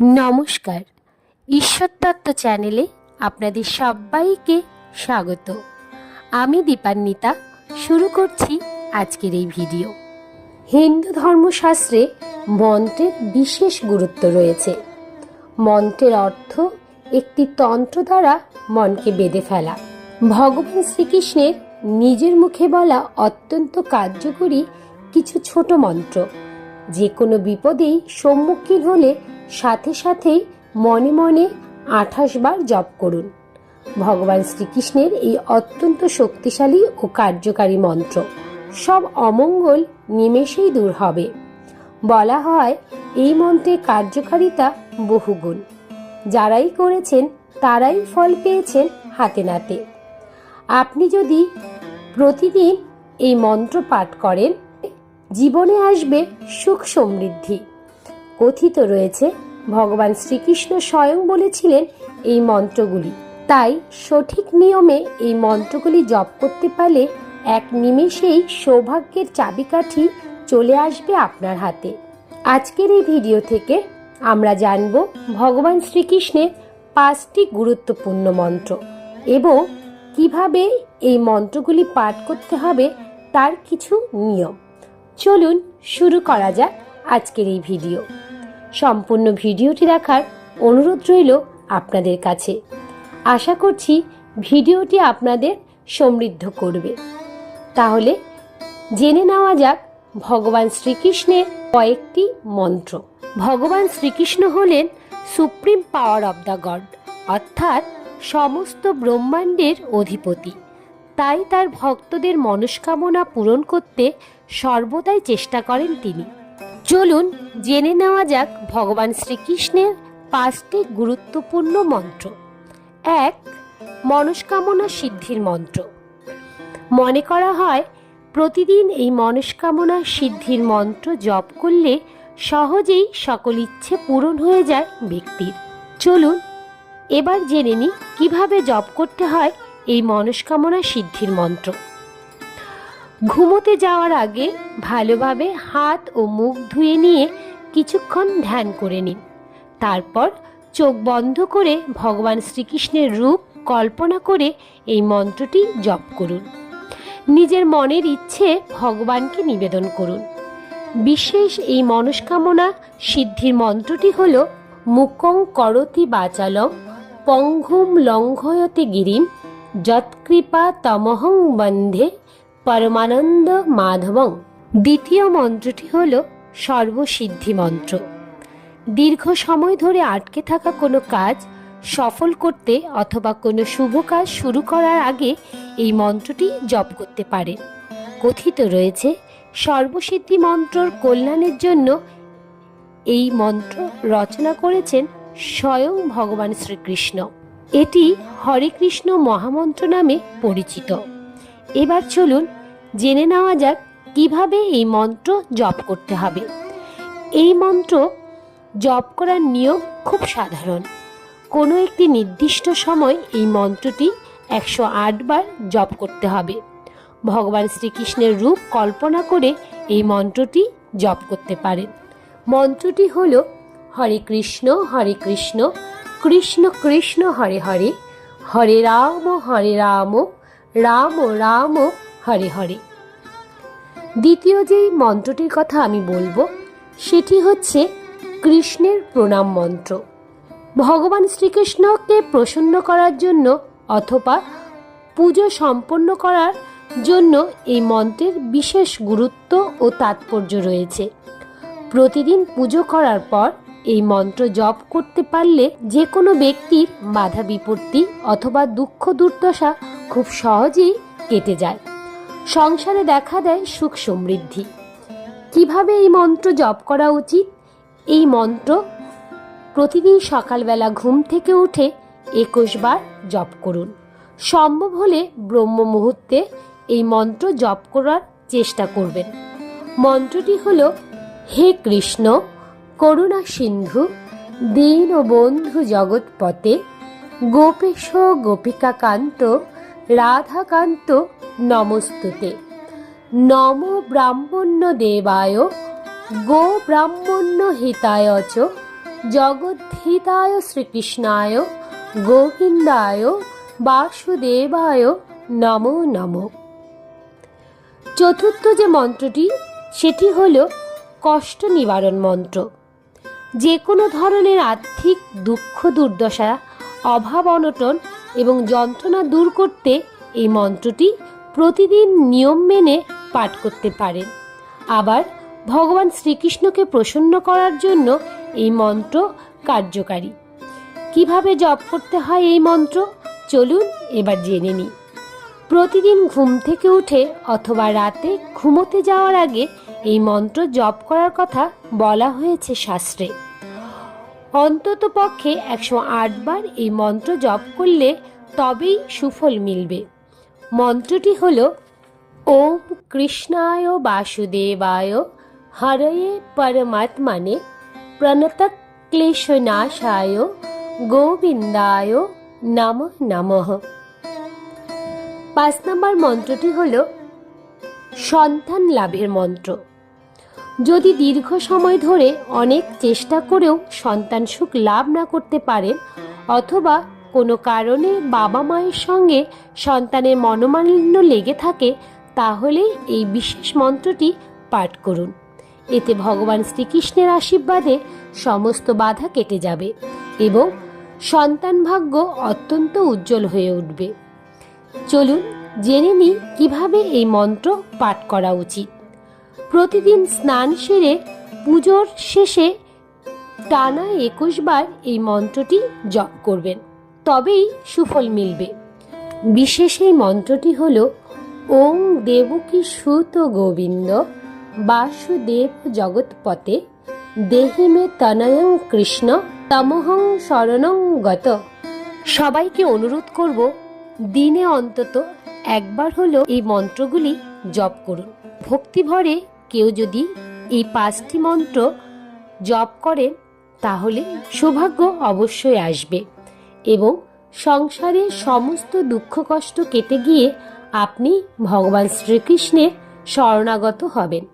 নমস্কার। ঈশ্বরতত্ত্ব চ্যানেলে আপনাদের সবাইকে স্বাগত। আমি দীপান্বিতা, শুরু করছি আজকের এই ভিডিও। হিন্দু ধর্মশাস্ত্রে মন্ত্রের বিশেষ গুরুত্ব রয়েছে। মন্ত্রের অর্থ একটি তন্ত্র দ্বারা মনকে বেঁধে ফেলা। ভগবান শ্রীকৃষ্ণের নিজের মুখে বলা অত্যন্ত কার্যকরী কিছু ছোট মন্ত্র। যে কোনো বিপদেই সম্মুখীন হলে সাথে সাথেই মনে মনে আঠাশ বার জপ করুন। ভগবান শ্রীকৃষ্ণের এই অত্যন্ত শক্তিশালী ও কার্যকারী মন্ত্র। সব অমঙ্গল নিমেষেই দূর হবে। বলা হয়, এই মন্ত্রের কার্যকারিতা বহুগুণ। যারাই করেছেন, তারাই ফল পেয়েছেন হাতে নাতে। আপনি যদি প্রতিদিন এই মন্ত্র পাঠ করেন, জীবনে আসবে সুখ সমৃদ্ধি। কথিত রয়েছে ভগবান শ্রীকৃষ্ণ স্বয়ং বলেছিলেন এই মন্ত্রগুলি। তাই সঠিক নিয়মে এই মন্ত্রগুলি জপ করতে পারলে এক নিমেষেই সৌভাগ্যের চাবিকাঠি চলে আসবে আপনার হাতে। আজকের এই ভিডিও থেকে আমরা জানব ভগবান শ্রীকৃষ্ণের পাঁচটি গুরুত্বপূর্ণ মন্ত্র এবং কীভাবে এই মন্ত্রগুলি পাঠ করতে হবে তার কিছু নিয়ম। চলুন শুরু করা যাক আজকের এই ভিডিও। সম্পূর্ণ ভিডিওটি দেখার অনুরোধ রইল আপনাদের কাছে। আশা করছি ভিডিওটি আপনাদের সমৃদ্ধ করবে। তাহলে জেনে নেওয়া যাক ভগবান শ্রীকৃষ্ণের কয়েকটি মন্ত্র। ভগবান শ্রীকৃষ্ণ হলেন supreme power of the God, অর্থাৎ সমস্ত ব্রহ্মাণ্ডের অধিপতি। তাই তার ভক্তদের মনস্কামনা পূরণ করতে সর্বদাই চেষ্টা করেন তিনি। চলুন জেনে নেওয়া যাক ভগবান শ্রীকৃষ্ণের পাঁচটি গুরুত্বপূর্ণ মন্ত্র। এক, মনস্কামনা সিদ্ধির মন্ত্র। মনে করা হয়, প্রতিদিন এই মনস্কামনা সিদ্ধির মন্ত্র জপ করলে সহজেই সকল ইচ্ছে পূরণ হয়ে যায় ব্যক্তির। চলুন, এবার জেনে নিই কীভাবে জপ করতে হয় এই মনস্কামনা সিদ্ধির মন্ত্র। ঘুমোতে যাওয়ার আগে ভালোভাবে হাত ও মুখ ধুয়ে নিয়ে কিছুক্ষণ ধ্যান করে নিন। তারপর চোখ বন্ধ করে ভগবান শ্রীকৃষ্ণের রূপ কল্পনা করে এই মন্ত্রটি জপ করুন। নিজের মনের ইচ্ছে ভগবানকে নিবেদন করুন। বিশেষ এই মনস্কামনা সিদ্ধির মন্ত্রটি হল, মুকং করতি বাচালম পঙ্ঘুম লঙ্ঘয়তে গিরিম, যৎকৃপা তমহং বন্ধে পরমানন্দ মাধবং। দ্বিতীয় মন্ত্রটি হল সর্বসিদ্ধি মন্ত্র। দীর্ঘ সময় ধরে আটকে থাকা কোনো কাজ সফল করতে অথবা কোনো শুভ কাজ শুরু করার আগে এই মন্ত্রটি জপ করতে পারেন কথিত রয়েছে, সর্বসিদ্ধি মন্ত্রর কল্যাণের জন্য এই মন্ত্র রচনা করেছেন স্বয়ং ভগবান শ্রীকৃষ্ণ। এটি হরে কৃষ্ণ মহামন্ত্র নামে পরিচিত। এবার চলুন জেনে নেওয়া যাক কীভাবে এই মন্ত্র জপ করতে হবে। এই মন্ত্র জপ করার নিয়ম খুব সাধারণ। কোনো একটি নির্দিষ্ট সময় এই মন্ত্রটি একশো বার জপ করতে হবে। ভগবান শ্রীকৃষ্ণের রূপ কল্পনা করে এই মন্ত্রটি জপ করতে পারেন। মন্ত্রটি হল, হরে কৃষ্ণ হরে কৃষ্ণ কৃষ্ণ কৃষ্ণ, হরে হরে হরে রাম হরে রাম রাম রাম, হরে হরে। দ্বিতীয় যেই মন্ত্রটির কথা আমি বলব, সেটি হচ্ছে কৃষ্ণের প্রণাম মন্ত্র। ভগবান শ্রীকৃষ্ণকে প্রসন্ন করার জন্য অথবা পুজো সম্পন্ন করার জন্য এই মন্ত্রের বিশেষ গুরুত্ব ও তাৎপর্য রয়েছে। প্রতিদিন পুজো করার পর এই মন্ত্র জপ করতে পারলে যে কোনো ব্যক্তির বাধা বিপত্তি অথবা দুঃখ দুর্দশা খুব সহজেই কেটে যায়। সংসারে দেখা দেয় সুখ সমৃদ্ধি। কীভাবে এই মন্ত্র জপ করা উচিত? এই মন্ত্র প্রতিদিন সকালবেলা ঘুম থেকে উঠে একুশ বার জপ করুন। সম্ভব হলে ব্রহ্ম মুহূর্তে এই মন্ত্র জপ করার চেষ্টা করবেন। মন্ত্রটি হল, হে কৃষ্ণ, করুণা সিন্ধু, দীন ও বন্ধু জগৎপথে গোপেশ গোপিকাকান্ত রাধাকান্ত নমস্তুতে। নম ব্রাহ্মণ্য দেবায়, গো ব্রাহ্মণ্য হিতায় চ, জগদ্ধিতায় শ্রীকৃষ্ণায়, গোবিন্দায়, বাসুদেবায় নমো নমঃ। চতুর্থ যে মন্ত্রটি, সেটি হল কষ্ট নিবারণ মন্ত্র। যে কোনো ধরনের আর্থিক দুঃখ দুর্দশা, অভাব অনটন এবং যন্ত্রণা দূর করতে এই মন্ত্রটি প্রতিদিন নিয়ম মেনে পাঠ করতে পারেন। আবার ভগবান শ্রীকৃষ্ণকে প্রসন্ন করার জন্য এই মন্ত্র কার্যকারী। কীভাবে জপ করতে হয় এই মন্ত্র? চলুন এবার জেনে নিই। প্রতিদিন ঘুম থেকে উঠে অথবা রাতে ঘুমোতে যাওয়ার আগে এই মন্ত্র জপ করার কথা বলা হয়েছে শাস্ত্রে। অন্তত পক্ষে একশো বার এই মন্ত্র জপ করলে তবেই সুফল মিলবে। মন্ত্রটি হল, ওম কৃষ্ণায় বাসুদেবায় হরয়ে পরমাত্মনে প্রণত ক্লেশনাশায় গোবিন্দায় নম নমঃ। পাঁচ নম্বর মন্ত্রটি হল, সন্তান লাভের মন্ত্র। যদি দীর্ঘ সময় ধরে অনেক চেষ্টা করেও সন্তান সুখ লাভ না করতে পারেন, অথবা কোনো কারণে বাবা মায়ের সঙ্গে সন্তানের মনোমালিন্য লেগে থাকে তাহলে এই বিশেষ মন্ত্রটি পাঠ করুন। এতে ভগবান শ্রীকৃষ্ণের আশীর্বাদে সমস্ত বাধা কেটে যাবে এবং সন্তান ভাগ্য অত্যন্ত উজ্জ্বল হয়ে উঠবে। চলুন জেনে নিই কীভাবে এই মন্ত্র পাঠ করা উচিত। প্রতিদিন স্নান সেরে পুজোর শেষে টানা একুশ বার এই মন্ত্রটি জপ করবেন। তবেই সুফল মিলবে। বিশেষ এই মন্ত্রটি হল, ওং দেবকী সুত গোবিন্দ, বাসুদেব জগৎপতে দেহিমে তনয়ং কৃষ্ণ, তমহং শরণং গত সবাইকে অনুরোধ করব, দিনে অন্তত একবার হলো এই মন্ত্রগুলি জপ করুন। ভক্তি ভরে কেউ যদি এই পাঁচটি মন্ত্র জপ করেন, তাহলে সৌভাগ্য অবশ্যই আসবে এবং সংসারের সমস্ত দুঃখ কষ্ট কেটে গিয়ে আপনি ভগবান শ্রীকৃষ্ণের শরণাগত হবেন।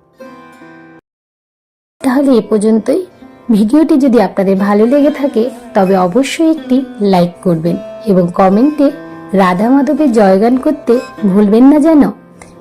তাহলে এ পর্যন্তই। ভিডিওটি যদি আপনাদের ভালো লেগে থাকে, তবে অবশ্যই একটি লাইক করবেন এবং কমেন্টে রাধা মাধবের জয়গান করতে ভুলবেন না যেন।